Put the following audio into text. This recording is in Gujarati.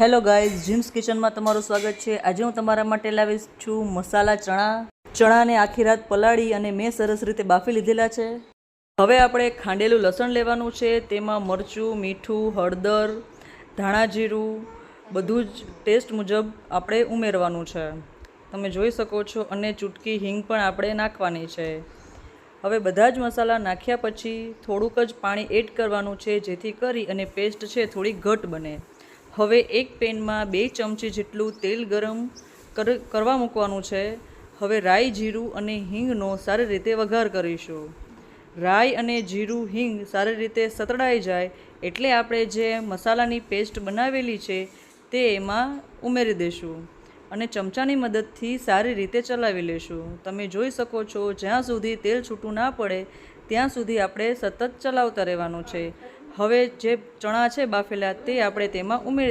હેલો ગાઈઝ, જીમ્સ કિચનમાં તમારું સ્વાગત છે. આજે હું તમારા માટે લાવીશ છું મસાલા ચણા. ચણાને આખી રાત પલાળી અને મેં સરસ રીતે બાફી લીધેલા છે. હવે આપણે ખાંડેલું લસણ લેવાનું છે. તેમાં મરચું, મીઠું, હળદર, ધાણા જીરું, બધું જ ટેસ્ટ મુજબ આપણે ઉમેરવાનું છે. તમે જોઈ શકો છો અને ચૂટકી હિંગ પણ આપણે નાખવાની છે. હવે બધા જ મસાલા નાખ્યા પછી થોડુંક જ પાણી એડ કરવાનું છે જેથી કરી અને પેસ્ટ છે થોડી ઘટ બને. હવે એક પેનમાં બે ચમચી જેટલું તેલ ગરમ કર- કરવા મૂકવાનું છે. હવે રાઈ, જીરું અને હિંગનો સારી રીતે વઘાર કરીશું. રાઈ અને જીરું, હિંગ સારી રીતે સતડાઈ જાય એટલે આપણે જે મસાલાની પેસ્ટ બનાવેલી છે તે એમાં ઉમેરી દઈશું અને ચમચાની મદદથી સારી રીતે ચલાવી લેશું. તમે જોઈ શકો છો, જ્યાં સુધી તેલ છૂટું ના પડે, ત્યાં સુધી આપણે સતત ચલાવતા રહેવાનું છે. હવે જે ચણા છે બાફેલા તે આપણે તેમાં ઉમેરી